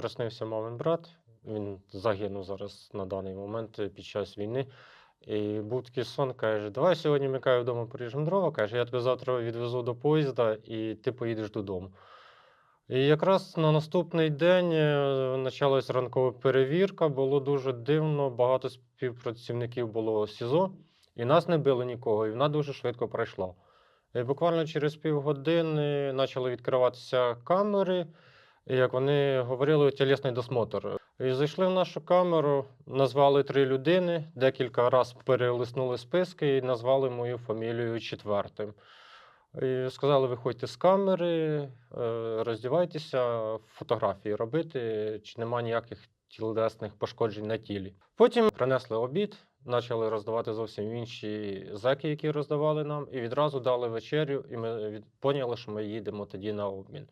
приснився мамин брат. Він загинув зараз на даний момент е, під час війни. І був такий сон, каже: Давай сьогодні ми вдома поріжемо дрова. Каже, я тебе завтра відвезу до поїзда і ти поїдеш додому. І якраз на наступний день е, почалась ранкова перевірка. Було дуже дивно. Багато співпрацівників було СІЗО, і нас не били нікого, і вона дуже швидко пройшла. І буквально через півгодини почали відкриватися камери. Як вони говорили, тілесний досмотр. І зайшли в нашу камеру, назвали три людини, декілька разів перелиснули списки і назвали мою фамілію четвертим. І сказали, виходьте з камери, е, роздівайтеся, фотографії робити, чи нема ніяких тілесних пошкоджень на тілі. Потім принесли обід, почали роздавати зовсім інші зеки, які роздавали нам, і відразу дали вечерю, і ми поняли, що ми їдемо тоді на обмін.